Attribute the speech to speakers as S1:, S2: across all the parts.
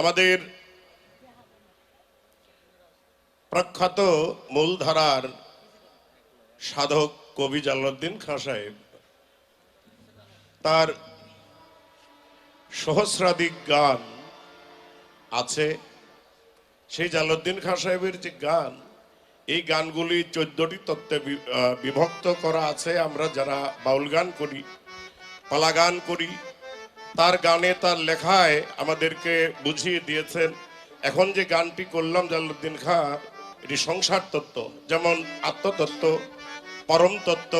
S1: আমাদের প্রখ্যাত মূলধারার সাধক কবি জালালউদ্দিন খাঁ সাহেব, তার সহস্রাধিক গান আছে। সেই জালালউদ্দিন খাঁ সাহেবের যে গান, এই গানগুলি চোদ্দটি তত্ত্বে বিভক্ত করা আছে। আমরা যারা বাউল গান করি পালা গান করি তার গানে তার লেখায় আমাদেরকে বুঝিয়ে দিয়েছেন, এখন যে গানটি করলাম জালালউদ্দিন খাঁ, এটি সংসার তত্ত্ব, যেমন আত্মতত্ত্ব, পরম তত্ত্ব,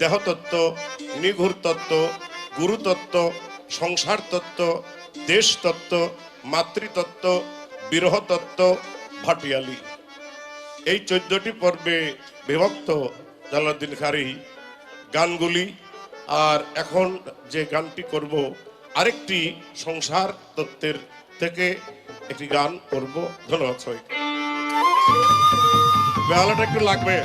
S1: দেহতত্ত্ব, নিঘুর তত্ত্ব, গুরুতত্ত্ব, সংসার তত্ত্ব, দেশ তত্ত্ব, মাতৃতত্ত্ব বিরহ তত্ত্ব ভাটিয়ালি। এই চোদ্দটি পর্বে বিভক্ত জালালউদ্দিন খারি গানগুলি, আর এখন যে গানটি করব আরেকটি সংসার তত্ত্বের থেকে একটি গান করব। ধন্যবাদ সবাইকে। বেহালাটা একটু লাগবে।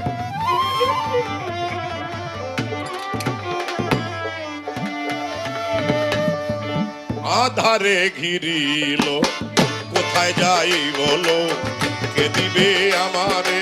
S1: আধারে ঘিরিল, কোথায় যাই বলো, কে দিবে আমারে?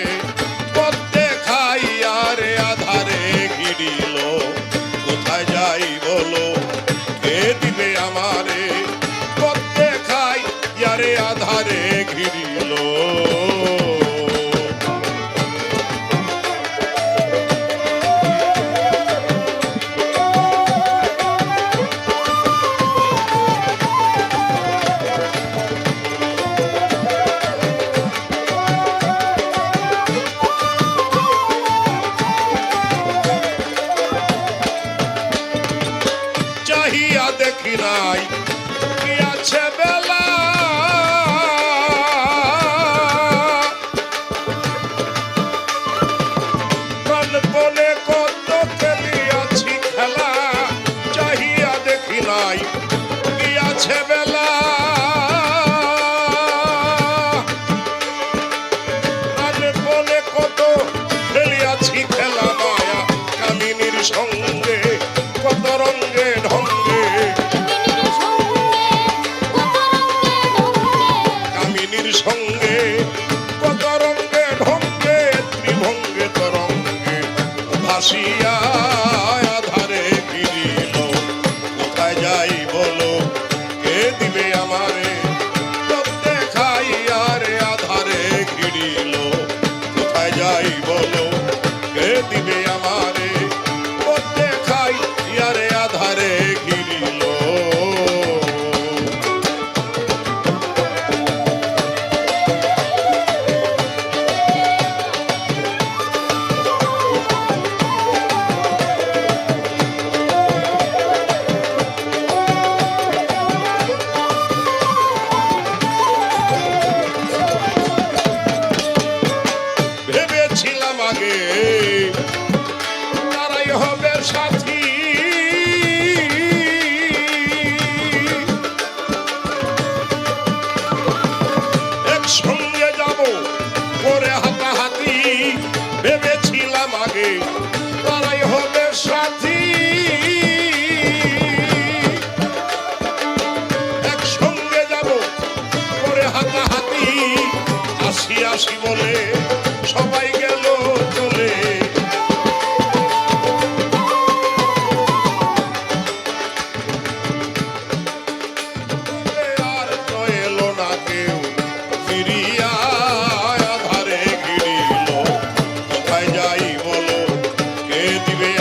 S1: বেলা হাসি বলে সবাই গেল চলে। আর তো এলো না কেউ, ফিরিয়া ধারে ঘিরিল কোথায় যাই বলো, কে দিবে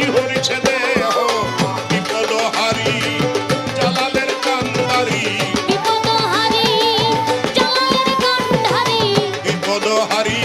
S1: শিহরিছে দেহ। বিকল হারি জালালের কান্দারি বিপদ হারি জালালের কান্দারি বিপদ হারি